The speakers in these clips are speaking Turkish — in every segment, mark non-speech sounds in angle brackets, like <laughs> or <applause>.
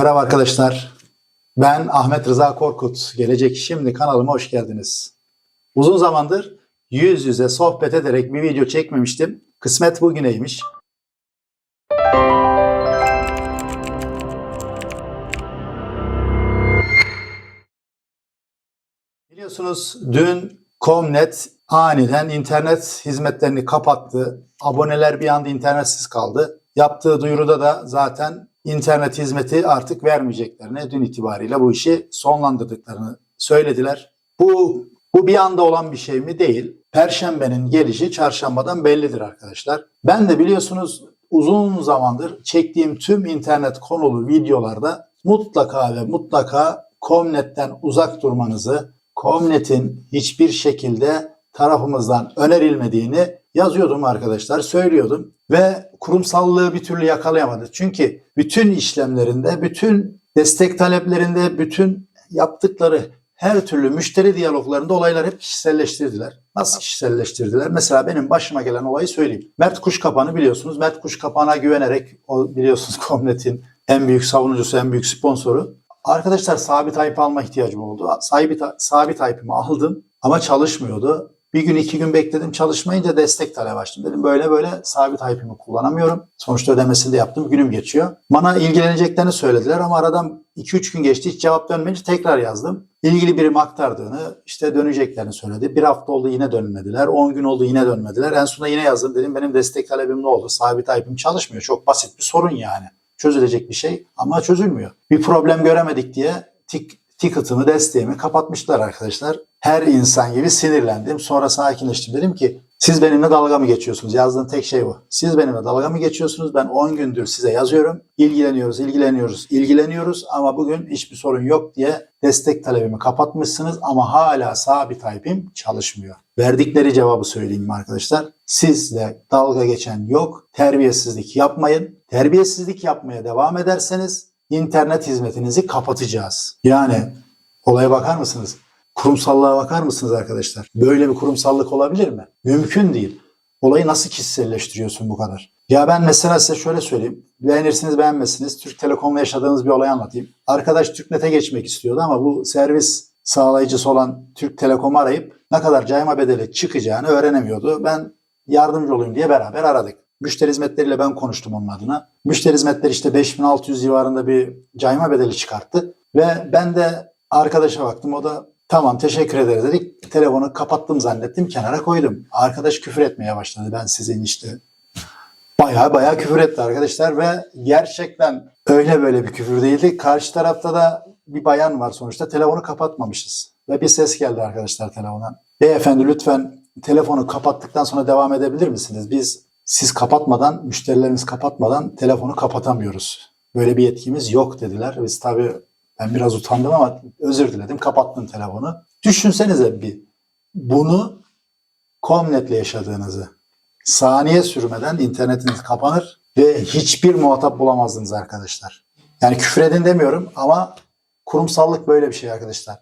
Merhaba arkadaşlar. Ben Ahmet Rıza Korkut. Gelecek Şimdi kanalıma hoş geldiniz. Uzun zamandır yüz yüze sohbet ederek bir video çekmemiştim. Kısmet bugüneymiş. Biliyorsunuz dün Comnet aniden internet hizmetlerini kapattı. Aboneler bir anda internetsiz kaldı. Yaptığı duyuruda da zaten internet hizmeti artık vermeyeceklerini dün itibariyle bu işi sonlandırdıklarını söylediler. Bu bu bir anda olan bir şey mi? Değil. Perşembenin gelişi çarşambadan bellidir arkadaşlar. Ben de biliyorsunuz uzun zamandır çektiğim tüm internet konulu videolarda mutlaka ve mutlaka Comnet'ten uzak durmanızı, Comnet'in hiçbir şekilde tarafımızdan önerilmediğini yazıyordum arkadaşlar, söylüyordum ve kurumsallığı bir türlü yakalayamadı. Çünkü bütün işlemlerinde, bütün destek taleplerinde, bütün yaptıkları her türlü müşteri diyaloglarında olaylar hep kişiselleştirdiler. Nasıl kişiselleştirdiler? Mesela benim başıma gelen olayı söyleyeyim. Mert Kuşkapan'ı biliyorsunuz. Mert Kuşkapan'a güvenerek, o biliyorsunuz <laughs> Comnet'in en büyük savunucusu, en büyük sponsoru. Arkadaşlar sabit IP alma ihtiyacım oldu. Sabit, sabit IP'imi aldım ama çalışmıyordu. Bir gün iki gün bekledim çalışmayınca destek talep açtım. Dedim böyle böyle sabit IP'mi kullanamıyorum. Sonuçta ödemesini de yaptım. Günüm geçiyor. Bana ilgileneceklerini söylediler ama aradan 2-3 gün geçti. Hiç cevap dönmeyince tekrar yazdım. İlgili birim aktardığını, işte döneceklerini söyledi. Bir hafta oldu yine dönmediler. 10 gün oldu yine dönmediler. En sonunda yine yazdım. Dedim benim destek talebim ne oldu? Sabit IP'm çalışmıyor. Çok basit bir sorun yani. Çözülecek bir şey ama çözülmüyor. Bir problem göremedik diye tik ticket'ımı, desteğimi kapatmışlar arkadaşlar. Her insan gibi sinirlendim. Sonra sakinleştim. Dedim ki siz benimle dalga mı geçiyorsunuz? Yazdığım tek şey bu. Siz benimle dalga mı geçiyorsunuz? Ben 10 gündür size yazıyorum. İlgileniyoruz, ilgileniyoruz, ilgileniyoruz ama bugün hiçbir sorun yok diye destek talebimi kapatmışsınız ama hala sabit IP'im çalışmıyor. Verdikleri cevabı söyleyeyim arkadaşlar. Sizle dalga geçen yok. Terbiyesizlik yapmayın. Terbiyesizlik yapmaya devam ederseniz internet hizmetinizi kapatacağız. Yani olaya bakar mısınız? Kurumsallığa bakar mısınız arkadaşlar? Böyle bir kurumsallık olabilir mi? Mümkün değil. Olayı nasıl kişiselleştiriyorsun bu kadar? Ya ben mesela size şöyle söyleyeyim. Beğenirsiniz beğenmezsiniz. Türk Telekom'la yaşadığınız bir olay anlatayım. Arkadaş TürkNet'e geçmek istiyordu ama bu servis sağlayıcısı olan Türk Telekom'u arayıp ne kadar cayma bedeli çıkacağını öğrenemiyordu. Ben yardımcı olayım diye beraber aradık. Müşteri hizmetleriyle ben konuştum onun adına. Müşteri hizmetleri işte 5600 civarında bir cayma bedeli çıkarttı. Ve ben de arkadaşa baktım. O da tamam teşekkür ederiz dedik. Telefonu kapattım zannettim kenara koydum. Arkadaş küfür etmeye başladı. Ben sizin işte Baya baya küfür etti arkadaşlar ve gerçekten öyle böyle bir küfür değildi. Karşı tarafta da bir bayan var sonuçta. Telefonu kapatmamışız. Ve bir ses geldi arkadaşlar telefona. Beyefendi lütfen telefonu kapattıktan sonra devam edebilir misiniz? Biz siz kapatmadan, müşterilerimiz kapatmadan telefonu kapatamıyoruz. Böyle bir yetkimiz yok dediler. Biz tabii ben biraz utandım ama özür diledim. Kapattım telefonu. Düşünsenize bir bunu Comnet'le yaşadığınızı. Saniye sürmeden internetiniz kapanır ve hiçbir muhatap bulamazdınız arkadaşlar. Yani küfür edin demiyorum ama kurumsallık böyle bir şey arkadaşlar.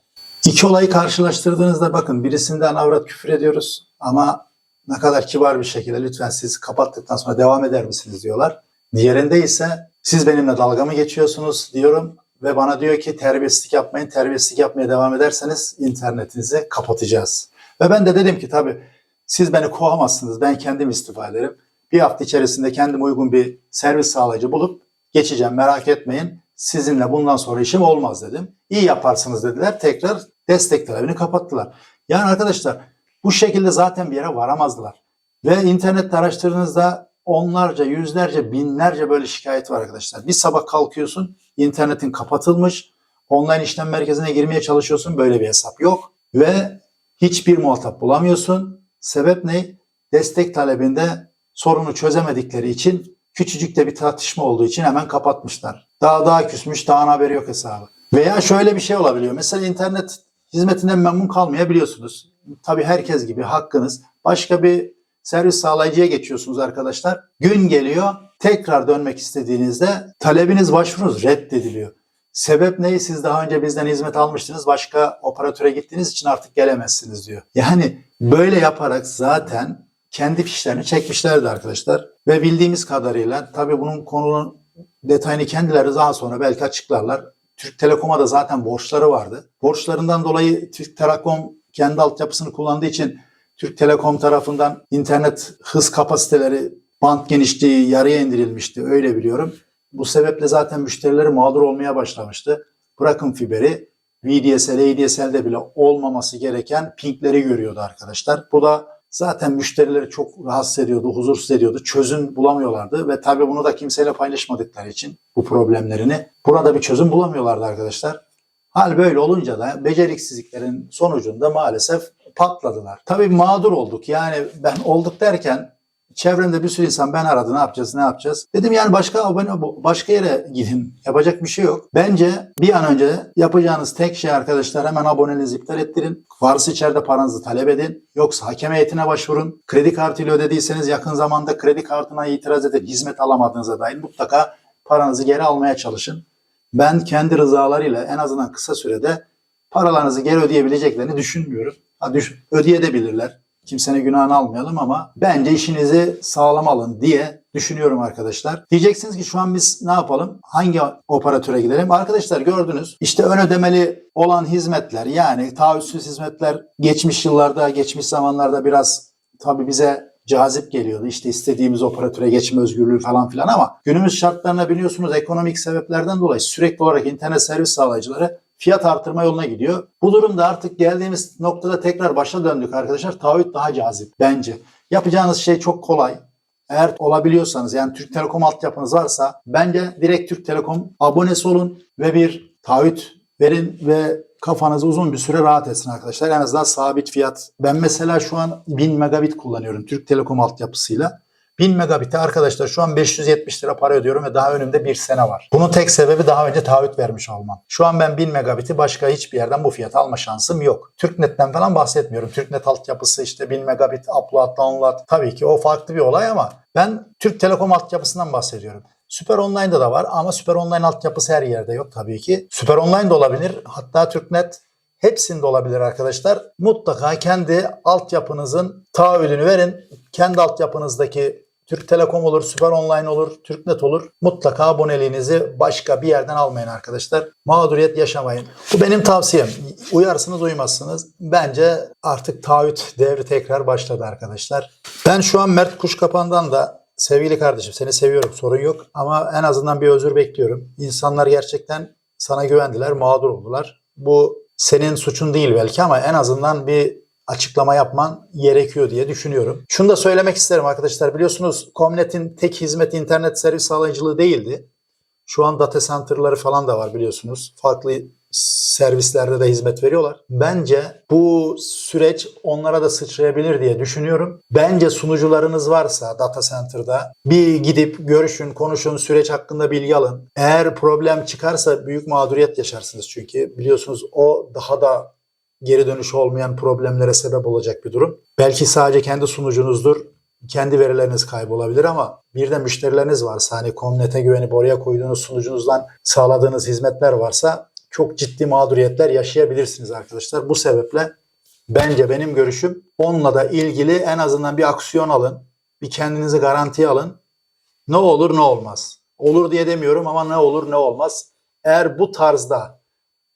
İki olayı karşılaştırdığınızda bakın birisinden avrat küfür ediyoruz ama ne kadar kibar bir şekilde lütfen siz kapattıktan sonra devam eder misiniz diyorlar. Diğerinde ise siz benimle dalga mı geçiyorsunuz diyorum ve bana diyor ki terbiyesizlik yapmayın. Terbiyesizlik yapmaya devam ederseniz internetinizi kapatacağız. Ve ben de dedim ki tabii siz beni kovamazsınız. Ben kendim istifa ederim. Bir hafta içerisinde kendim uygun bir servis sağlayıcı bulup geçeceğim merak etmeyin. Sizinle bundan sonra işim olmaz dedim. İyi yaparsınız dediler. Tekrar destek talebini kapattılar. Yani arkadaşlar bu şekilde zaten bir yere varamazdılar. Ve internette araştırdığınızda onlarca, yüzlerce, binlerce böyle şikayet var arkadaşlar. Bir sabah kalkıyorsun, internetin kapatılmış, online işlem merkezine girmeye çalışıyorsun, böyle bir hesap yok. Ve hiçbir muhatap bulamıyorsun. Sebep ne? Destek talebinde sorunu çözemedikleri için küçücük de bir tartışma olduğu için hemen kapatmışlar. Daha daha küsmüş, daha haberi yok hesabı. Veya şöyle bir şey olabiliyor. Mesela internet hizmetinden memnun kalmayabiliyorsunuz. Tabii herkes gibi hakkınız. Başka bir servis sağlayıcıya geçiyorsunuz arkadaşlar. Gün geliyor tekrar dönmek istediğinizde talebiniz başvurunuz reddediliyor. Sebep ne? Siz daha önce bizden hizmet almıştınız. Başka operatöre gittiğiniz için artık gelemezsiniz diyor. Yani böyle yaparak zaten kendi fişlerini çekmişlerdi arkadaşlar. Ve bildiğimiz kadarıyla tabii bunun konunun detayını kendileri daha sonra belki açıklarlar. Türk Telekom'a da zaten borçları vardı. Borçlarından dolayı Türk Telekom kendi altyapısını kullandığı için Türk Telekom tarafından internet hız kapasiteleri bant genişliği yarıya indirilmişti öyle biliyorum. Bu sebeple zaten müşterileri mağdur olmaya başlamıştı. Bırakın fiberi VDSL, ADSL'de bile olmaması gereken pingleri görüyordu arkadaşlar. Bu da zaten müşterileri çok rahatsız ediyordu, huzursuz ediyordu. Çözüm bulamıyorlardı ve tabii bunu da kimseyle paylaşmadıkları için bu problemlerini burada bir çözüm bulamıyorlardı arkadaşlar. Hal böyle olunca da beceriksizliklerin sonucunda maalesef patladılar. Tabii mağdur olduk. Yani ben olduk derken çevremde bir sürü insan ben aradı ne yapacağız ne yapacağız. Dedim yani başka abone başka yere gidin. Yapacak bir şey yok. Bence bir an önce yapacağınız tek şey arkadaşlar hemen aboneliğinizi iptal ettirin. Varsa içeride paranızı talep edin. Yoksa hakem heyetine başvurun. Kredi kartıyla ödediyseniz yakın zamanda kredi kartına itiraz edin. Hizmet alamadığınıza dair mutlaka paranızı geri almaya çalışın. Ben kendi rızalarıyla en azından kısa sürede paralarınızı geri ödeyebileceklerini düşünmüyorum. Ha, düş ödeyebilirler. Kimsenin günahını almayalım ama bence işinizi sağlam alın diye düşünüyorum arkadaşlar. Diyeceksiniz ki şu an biz ne yapalım? Hangi operatöre gidelim? Arkadaşlar gördünüz işte ön ödemeli olan hizmetler yani taahhütsüz hizmetler geçmiş yıllarda, geçmiş zamanlarda biraz tabii bize cazip geliyordu. İşte istediğimiz operatöre geçme özgürlüğü falan filan ama günümüz şartlarına biliyorsunuz ekonomik sebeplerden dolayı sürekli olarak internet servis sağlayıcıları fiyat artırma yoluna gidiyor. Bu durumda artık geldiğimiz noktada tekrar başa döndük arkadaşlar. Taahhüt daha cazip bence. Yapacağınız şey çok kolay. Eğer olabiliyorsanız yani Türk Telekom altyapınız varsa bence direkt Türk Telekom abonesi olun ve bir taahhüt verin ve kafanız uzun bir süre rahat etsin arkadaşlar. En azından sabit fiyat. Ben mesela şu an 1000 megabit kullanıyorum Türk Telekom altyapısıyla. 1000 megabit'e arkadaşlar şu an 570 lira para ödüyorum ve daha önümde bir sene var. Bunun tek sebebi daha önce taahhüt vermiş olmam. Şu an ben 1000 megabit'i başka hiçbir yerden bu fiyata alma şansım yok. TürkNet'ten falan bahsetmiyorum. TürkNet altyapısı işte 1000 megabit upload download tabii ki o farklı bir olay ama ben Türk Telekom altyapısından bahsediyorum. Süper Online'da da var ama Süper Online altyapısı her yerde yok tabii ki. Süper Online de olabilir. Hatta TürkNet hepsinde olabilir arkadaşlar. Mutlaka kendi altyapınızın taahhüdünü verin. Kendi altyapınızdaki Türk Telekom olur, Süper Online olur, TürkNet olur. Mutlaka aboneliğinizi başka bir yerden almayın arkadaşlar. Mağduriyet yaşamayın. Bu benim tavsiyem. Uyarsınız uymazsınız. Bence artık taahhüt devri tekrar başladı arkadaşlar. Ben şu an Mert Kuşkapan'dan da sevgili kardeşim seni seviyorum sorun yok. Ama en azından bir özür bekliyorum. İnsanlar gerçekten sana güvendiler, mağdur oldular. Bu senin suçun değil belki ama en azından bir açıklama yapman gerekiyor diye düşünüyorum. Şunu da söylemek isterim arkadaşlar. Biliyorsunuz Comnet'in tek hizmeti internet servis sağlayıcılığı değildi. Şu an data center'ları falan da var biliyorsunuz. Farklı servislerde de hizmet veriyorlar. Bence bu süreç onlara da sıçrayabilir diye düşünüyorum. Bence sunucularınız varsa data center'da bir gidip görüşün, konuşun, süreç hakkında bilgi alın. Eğer problem çıkarsa büyük mağduriyet yaşarsınız çünkü biliyorsunuz o daha da geri dönüşü olmayan problemlere sebep olacak bir durum. Belki sadece kendi sunucunuzdur, kendi verileriniz kaybolabilir ama bir de müşterileriniz varsa hani Comnet'e güvenip oraya koyduğunuz sunucunuzdan sağladığınız hizmetler varsa çok ciddi mağduriyetler yaşayabilirsiniz arkadaşlar. Bu sebeple bence benim görüşüm onunla da ilgili en azından bir aksiyon alın. Bir kendinizi garantiye alın. Ne olur ne olmaz. Olur diye demiyorum ama ne olur ne olmaz. Eğer bu tarzda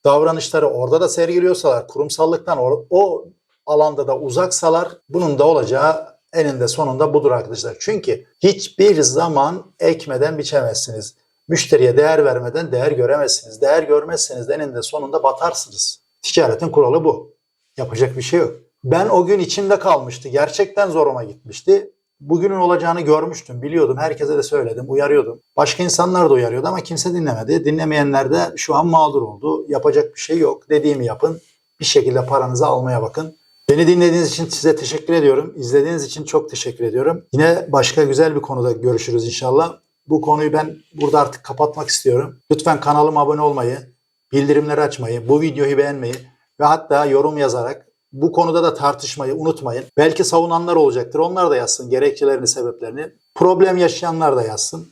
davranışları orada da sergiliyorsalar, kurumsallıktan o, o alanda da uzaksalar bunun da olacağı eninde sonunda budur arkadaşlar. Çünkü hiçbir zaman ekmeden biçemezsiniz. Müşteriye değer vermeden değer göremezsiniz. Değer görmezseniz de eninde sonunda batarsınız. Ticaretin kuralı bu. Yapacak bir şey yok. Ben o gün içimde kalmıştı. Gerçekten zoruma gitmişti. Bugünün olacağını görmüştüm, biliyordum. Herkese de söyledim, uyarıyordum. Başka insanlar da uyarıyordu ama kimse dinlemedi. Dinlemeyenler de şu an mağdur oldu. Yapacak bir şey yok. Dediğimi yapın. Bir şekilde paranızı almaya bakın. Beni dinlediğiniz için size teşekkür ediyorum. İzlediğiniz için çok teşekkür ediyorum. Yine başka güzel bir konuda görüşürüz inşallah. Bu konuyu ben burada artık kapatmak istiyorum. Lütfen kanalıma abone olmayı, bildirimleri açmayı, bu videoyu beğenmeyi ve hatta yorum yazarak bu konuda da tartışmayı unutmayın. Belki savunanlar olacaktır. Onlar da yazsın gerekçelerini, sebeplerini. Problem yaşayanlar da yazsın.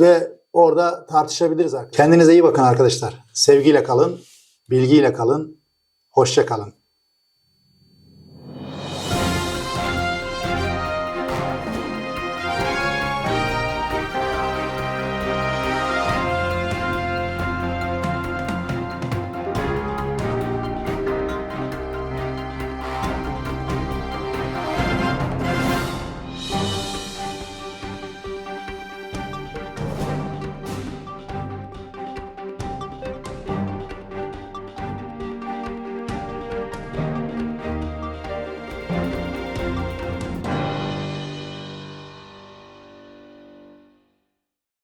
Ve orada tartışabiliriz. Kendinize iyi bakın arkadaşlar. Sevgiyle kalın, bilgiyle kalın, hoşça kalın.